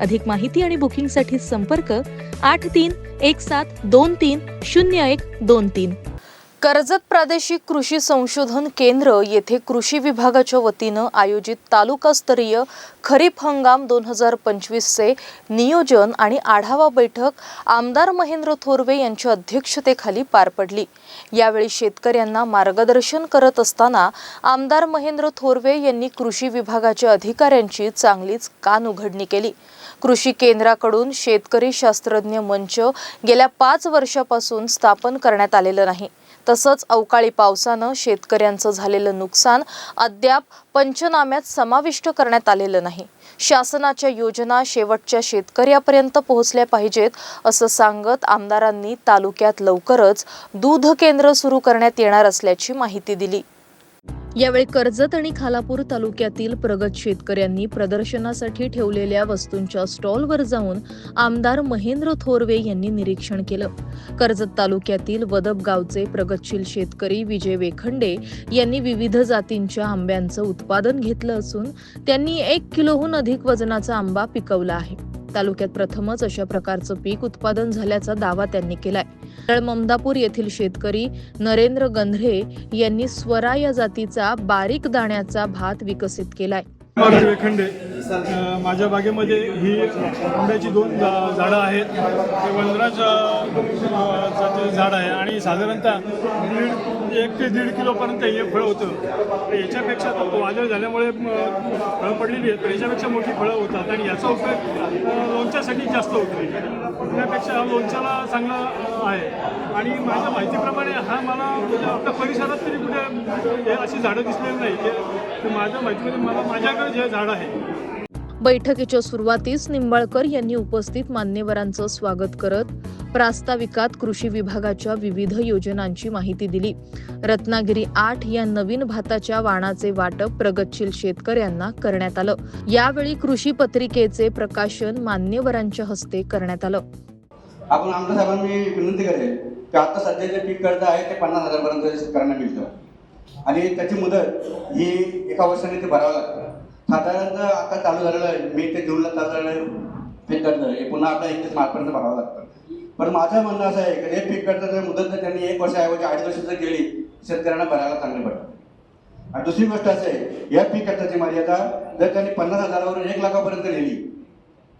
अधिक माहिती आणि बुकिंगसाठी संपर्क आठ तीन एक सात दोन तीन शून्य एक दोन तीन. कर्जत प्रादेशिक कृषी संशोधन केंद्र येथे कृषी विभागाच्या वतीनं आयोजित तालुकास्तरीय खरीप हंगाम दोन हजार पंचवीसचे नियोजन आणि आढावा बैठक आमदार महेंद्र थोरवे यांच्या अध्यक्षतेखाली पार पडली. यावेळी शेतकऱ्यांना मार्गदर्शन करत असताना आमदार महेंद्र थोरवे यांनी कृषी विभागाच्या अधिकाऱ्यांची चांगलीच कान उघडणी केली. कृषी केंद्राकडून शेतकरी शास्त्रज्ञ मंच गेल्या पाच वर्षापासून स्थापन करण्यात आलेलं नाही. तसंच अवकाळी पावसानं शेतकऱ्यांचं झालेलं नुकसान अद्याप पंचनाम्यात समाविष्ट करण्यात आलेलं नाही. शासनाच्या योजना शेवटच्या शेतकऱ्यापर्यंत पोहोचल्या पाहिजेत असं सांगत आमदारांनी तालुक्यात लवकरच दूध केंद्र सुरू करण्यात येणार असल्याची माहिती दिली. यावेळी कर्जत आणि खालापूर तालुक्यातील प्रगत शेतकऱ्यांनी प्रदर्शनासाठी ठेवलेल्या वस्तूंच्या स्टॉलवर जाऊन आमदार महेंद्र थोरवे यांनी निरीक्षण केलं. कर्जत तालुक्यातील वदब गावचे प्रगतशील शेतकरी विजय वेखंडे यांनी विविध जातींच्या आंब्यांचं उत्पादन घेतलं असून त्यांनी एक किलोहून अधिक वजनाचा आंबा पिकवला आहे. तालुक्यात प्रथमच अशा प्रकारचं पीक उत्पादन झाल्याचा दावा त्यांनी केलाय. ममदापूर येथील शेतकरी नरेंद्र गंधरे यांनी स्वरा या जातीचा बारीक दाण्याचा भात विकसित केलाय. खंडे माझ्या बागेमध्ये ही आंब्याची दोन झाडं आहेत. ते वनराज जातीचं झाड आहे. आणि साधारणतः एक ते दीड किलोपर्यंत हे फळं होतं. याच्यापेक्षा तो वादळ झाल्यामुळे फळं पडलेली आहेत पण याच्यापेक्षा मोठी फळं होतात. आणि याचा उपयोग लोणच्यासाठी जास्त होतो त्यापेक्षा हा लोणच्याला चांगला आहे. आणि माझ्या माहितीप्रमाणे हा मला म्हणजे आपल्या परिसरात तरी कुठे हे अशी झाडं दिसलेली नाही हे- तर माझ्या माहितीमध्ये मला माझ्याकडे जे झाड आहे बैठकीच्या सुरुवातीस निंबाळकर यांनी उपस्थित मान्यवरांचं स्वागत करत प्रास्ताविकात कृषी विभागाच्या विविध योजनांची माहिती दिली. रत्नागिरी आठ या नवीन भाताच्या वाणाचे वाटप प्रगतशील शेतकऱ्यांना करण्यात आलं. यावेळी कृषी पत्रिकेचे प्रकाशन मान्यवरांच्या हस्ते करण्यात आलं. आपण आमदार साहेबांना मी विनंती करेल की आता सध्या जे पीक कर्ज आहे ते पन्नास हजारपर्यंत शेतकऱ्यांना मिळतं. आणि त्याची मुदत ही एका वर्षाने ते भरावं लागतं. साधारणतः आता चालू झालेलं आहे. मे ते जूनला चालू झालेलं पीक कर्ज हे पुन्हा आपल्या एकतीस मार्चपर्यंत भरावं लागतं. पण माझं म्हणणं असं आहे की हे पीक कर्जाचं मुदत जर त्यांनी एक वर्षाऐवजी आठ वर्ष जर गेली शेतकऱ्यांना भरायला चांगलं पडतं. आणि दुसरी गोष्ट असं आहे या पीक कर्जाची मर्यादा जर त्यांनी पन्नास हजारावरून एक लाखापर्यंत नेली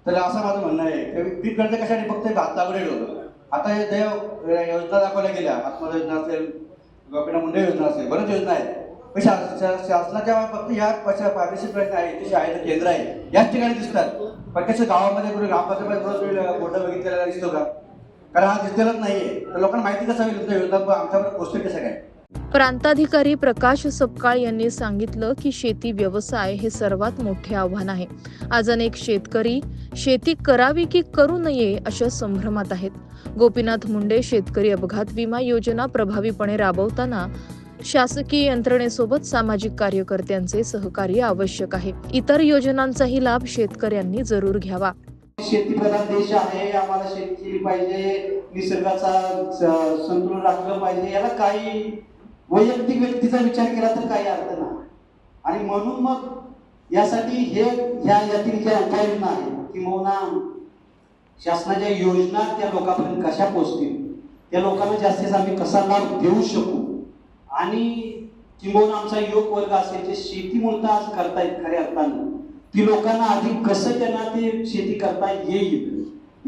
तर असं माझं म्हणणं आहे की पीक कर्ज कशासाठी फक्त भात लागवडीला होतं आता हे देव योजना दाखवल्या गेल्या. आत्महत्या योजना असेल गोपीना मुंडे योजना असेल बऱ्याच योजना आहेत. पण शासनाच्या फक्त या पशा प्रश्न आहे जे शाळेचं केंद्र आहे याच ठिकाणी दिसतात. पण कसं गावामध्ये कुठे ग्रामपंचायत फोटो बघितलेला दिसतो का? कारण हा दिसलेलाच नाहीये. तर लोकांना माहिती कसं होईल तुमच्या योजना आमच्यावर पोचते कसं काय? प्रांताधिकारी प्रकाश सपकाळ यांनी सांगितलं की शेती व्यवसाय हे सर्वात मोठे आव्हान आहे. आज अनेक शेतकरी शेती करावी की करू नये अशा संभ्रमात आहेत. गोपीनाथ मुंडे शेतकरी अपघात विमा योजना प्रभावीपणे राबवताना शासकीय यंत्रणेसोबत सामाजिक कार्यकर्त्यांचे सहकार्य आवश्यक आहे. इतर योजनांचाही लाभ शेतकऱ्यांनी जरूर घ्यावा. शेतीप्रधान देश आहे आम्हाला शेती केली पाहिजे निसर्गाचा संतुलन राखलं पाहिजे याला काही वैयक्तिक व्यक्तीचा विचार केला तर काही अर्थ नाही. आणि म्हणून मग यासाठी हे ह्या यातील ज्या उपाययोजना आहेत किंवा शासनाच्या योजना त्या लोकांपर्यंत कशा पोचतील त्या लोकांना जास्तीत आम्ही कसा लाभ देऊ शकू? आणि किंबहुना आमचा योग वर्ग असेल जे शेती मूलतः आज करतायत खऱ्या अर्थानं ती लोकांना अधिक कसं त्यांना ते शेती करता येईल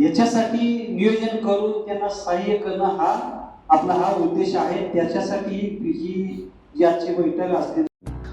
याच्यासाठी नियोजन करून त्यांना सहाय्य करणं हा आपला हा उद्देश आहे. त्याच्यासाठी ही जी आजची बैठक असते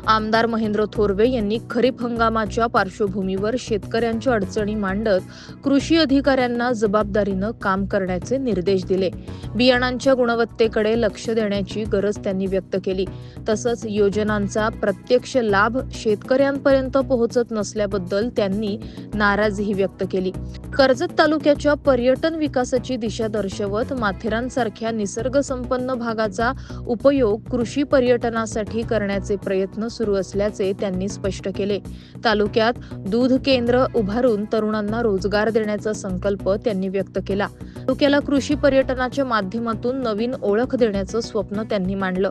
आमदार महेंद्र थोरवे यांनी खरीप हंगामाच्या पार्श्वभूमीवर शेतकऱ्यांच्या अडचणी मांडत कृषी अधिकाऱ्यांना जबाबदारीनं काम करण्याचे निर्देश दिले. बियाणांच्या गुणवत्तेकडे लक्ष देण्याची गरज त्यांनी व्यक्त केली. तसंच योजनांचा प्रत्यक्ष लाभ शेतकऱ्यांपर्यंत पोहोचत नसल्याबद्दल त्यांनी नाराजीही व्यक्त केली. कर्जत तालुक्याच्या पर्यटन विकासाची दिशा दर्शवत माथेरानसारख्या निसर्गसंपन्न भागाचा उपयोग कृषी पर्यटनासाठी करण्याचे प्रयत्न सुरू असल्याचे त्यांनी स्पष्ट केले. तालुक्यात दूध केंद्र उभारून तरुणांना रोजगार देण्याचा संकल्प त्यांनी व्यक्त केला. तालुक्याला कृषी पर्यटनाच्या माध्यमातून नवीन ओळख देण्याचं स्वप्न त्यांनी मांडलं.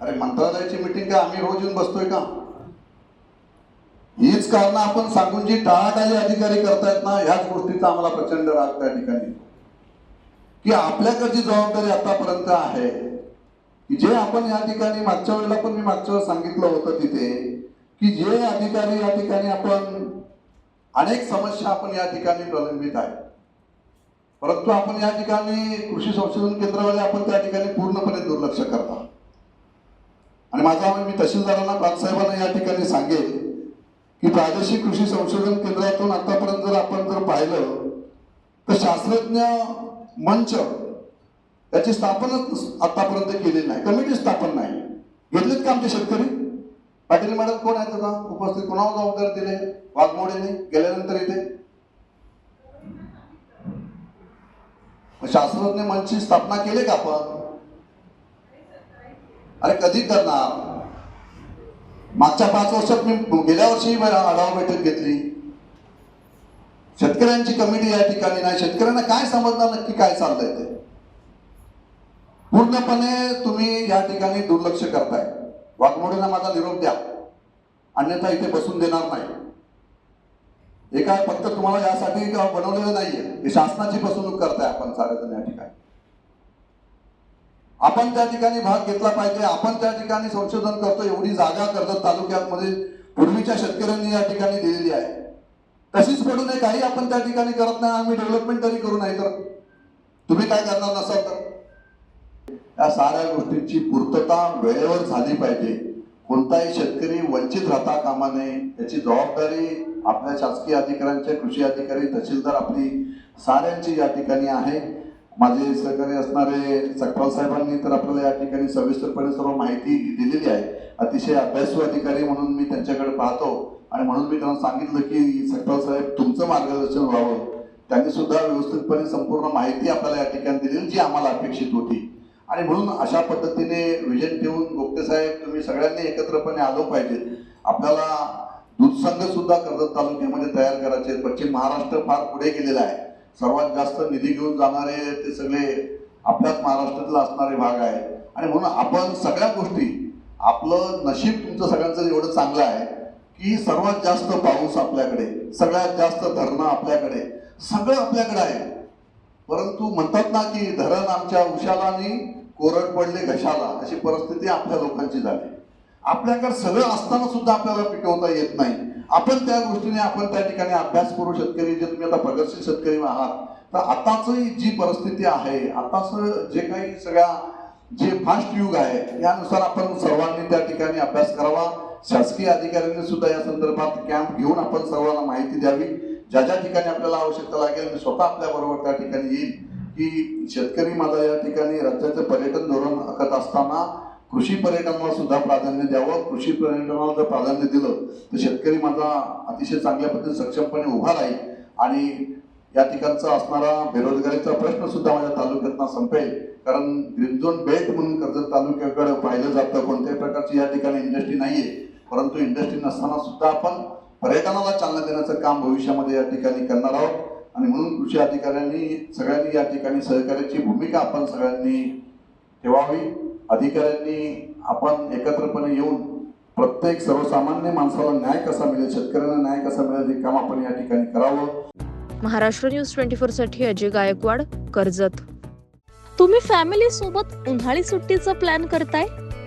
अरे मंत्रालयाची मिटिंग काय आम्ही रोज येऊन बसतोय का? हीच कारण आपण सांगून जी टाळाटाळी अधिकारी करतायत ना ह्याच गोष्टीचा आम्हाला प्रचंड राग त्या ठिकाणी. की आपल्याकडची जबाबदारी आतापर्यंत आहे. की जे आपण या ठिकाणी मागच्या वेळेला पण मी मागच्या वेळेस सांगितलं होतं तिथे की जे अधिकारी या ठिकाणी आपण अनेक समस्या आपण या ठिकाणी प्रलंबित आहे परंतु आपण या ठिकाणी कृषी संशोधन केंद्रामध्ये आपण त्या ठिकाणी पूर्णपणे दुर्लक्ष करता. आणि माझा मी तहसीलदारांना प्रांतसाहेबांना या ठिकाणी सांगेल की प्रादेशिक कृषी संशोधन केंद्रातून आतापर्यंत जर आपण जर पाहिलं तर शास्त्रज्ञ मंच त्याची स्थापनच आतापर्यंत केलेली नाही. कमिटी स्थापन नाही. घेतलेत का आमचे शेतकरी? पाटील मॅडम कोण आहेत का उपस्थित कोणावर जबाबदार दिले? वाघमोडेने गेल्यानंतर इथे? शास्त्रज्ञ मंचची स्थापना केली का आपण? अरे कधी करणार? मागच्या पाच वर्षात मी गेल्या वर्षी आढावा बैठक घेतली. शेतकऱ्यांची कमिटी या ठिकाणी नाही. शेतकऱ्यांना काय समजणार नक्की काय चाललंय ते? पूर्णपणे तुम्ही या ठिकाणी दुर्लक्ष करताय. वाघमोडीला माझा निरोप द्या. अन्यथा इथे बसून देणार नाही. हे काय फक्त तुम्हाला यासाठी बनवलेलं नाहीये? हे शासनाची फसवणूक करताय आपण सारेजण या ठिकाणी. आपण त्या ठिकाणी भाग घेतला पाहिजे. आपण त्या ठिकाणी संशोधन करतो. एवढी जागा कर्जत तालुक्यामध्ये पूर्वीच्या शेतकऱ्यांनी या ठिकाणी दिलेली आहे. तशीच पडू नये काही आपण त्या ठिकाणी करत नाही आम्ही डेव्हलपमेंट तरी करू नाही तर तुम्ही काय करणार नसाल तर? या साऱ्या गोष्टींची पूर्तता वेळेवर झाली पाहिजे. कोणताही शेतकरी वंचित राहता कामा नये. याची जबाबदारी आपल्या शासकीय अधिकाऱ्यांच्या कृषी अधिकारी तहसीलदार आपली साऱ्यांची या ठिकाणी आहे. माझे सहकारी असणारे सकपाल साहेबांनी तर आपल्याला या ठिकाणी सविस्तरपणे सर्व माहिती दिलेली आहे. अतिशय अभ्यासू अधिकारी म्हणून मी त्यांच्याकडे पाहतो. आणि म्हणून मी त्यांना सांगितलं की सकाळ साहेब तुमचं मार्गदर्शन व्हावं. त्यांनी सुद्धा व्यवस्थितपणे संपूर्ण माहिती आपल्याला या ठिकाणी दिली जी आम्हाला अपेक्षित होती. आणि म्हणून अशा पद्धतीने विजन ठेवून गोपते साहेब तुम्ही सगळ्यांनी एकत्रपणे आलो पाहिजे. आपल्याला दूध संघ सुद्धा कर्जत तालुक्यामध्ये तयार करायचे. पश्चिम महाराष्ट्र फार पुढे गेलेला आहे. सर्वात जास्त निधी घेऊन जाणारे ते सगळे आपल्याच महाराष्ट्रातला असणारे भाग आहे. आणि म्हणून आपण सगळ्या गोष्टी आपलं नशीब तुमचं सगळ्यांचं एवढं चांगलं आहे. की सर्वात जास्त पाऊस आपल्याकडे सगळ्यात जास्त धरणं आपल्याकडे सगळं आपल्याकडे आहे. परंतु म्हणतात ना की धरण आमच्या उशाला आणि कोरड पडले घशाला अशी परिस्थिती आपल्या लोकांची झाली. आपल्याकडे सगळं असताना सुद्धा आपल्याला पिकवता येत नाही. आपण त्या गोष्टीने आपण त्या ठिकाणी अभ्यास करू शेतकरी जे तुम्ही आता प्रगतशील शेतकरी आहात. तर आताची जी परिस्थिती आहे आताच जे काही सगळ्या जे फास्ट युग आहे यानुसार आपण सर्वांनी त्या ठिकाणी अभ्यास करावा. शासकीय अधिकाऱ्यांनी सुद्धा या संदर्भात कॅम्प घेऊन आपण सर्वांना माहिती द्यावी. ज्या ज्या ठिकाणी आपल्याला आवश्यकता लागेल मी स्वतः आपल्या बरोबर त्या ठिकाणी येईल की शेतकरी माझा या ठिकाणी राज्याचं पर्यटन धोरण आखत असताना कृषी पर्यटनाला सुद्धा प्राधान्य द्यावं. कृषी पर्यटनाला जर प्राधान्य दिलं तर शेतकरी माझा अतिशय चांगल्या पद्धतीने सक्षमपणे उभा राहील. आणि या ठिकाणचा असणारा बेरोजगारीचा प्रश्न सुद्धा माझ्या तालुक्यातनं संपेल. कारण ग्रीन झोन बेल्ट म्हणून कर्जत तालुक्याकडे पाहिलं जातं. कोणत्याही प्रकारची या ठिकाणी इंडस्ट्री नाहीये. परंतु इंडस्ट्री नसताना सुद्धा आपण पर्यटनाला चालना देण्याचं काम भविष्यामध्ये या ठिकाणी करणार आहोत. आणि म्हणून कृषी अधिकाऱ्यांनी सगळ्यांनी या ठिकाणी सहकार्याची भूमिका आपण सगळ्यांनी ठेवावी. अधिकाऱ्यांनी आपण एकत्रपणे येऊन प्रत्येक सर्वसामान्य माणसाला न्याय कसा मिळेल शेतकऱ्यांना न्याय कसा मिळेल हे काम आपण या ठिकाणी करावं. महाराष्ट्र न्यूज ट्वेंटी फोरसाठी अजय गायकवाड कर्जत. तुम्ही फॅमिली सोबत उन्हाळी सुट्टीचा प्लॅन करताय?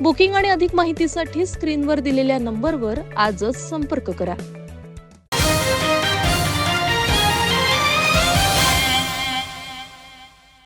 बुकिंग आणि अधिक माहितीसाठी स्क्रीनवर दिलेल्या नंबरवर आजच संपर्क करा.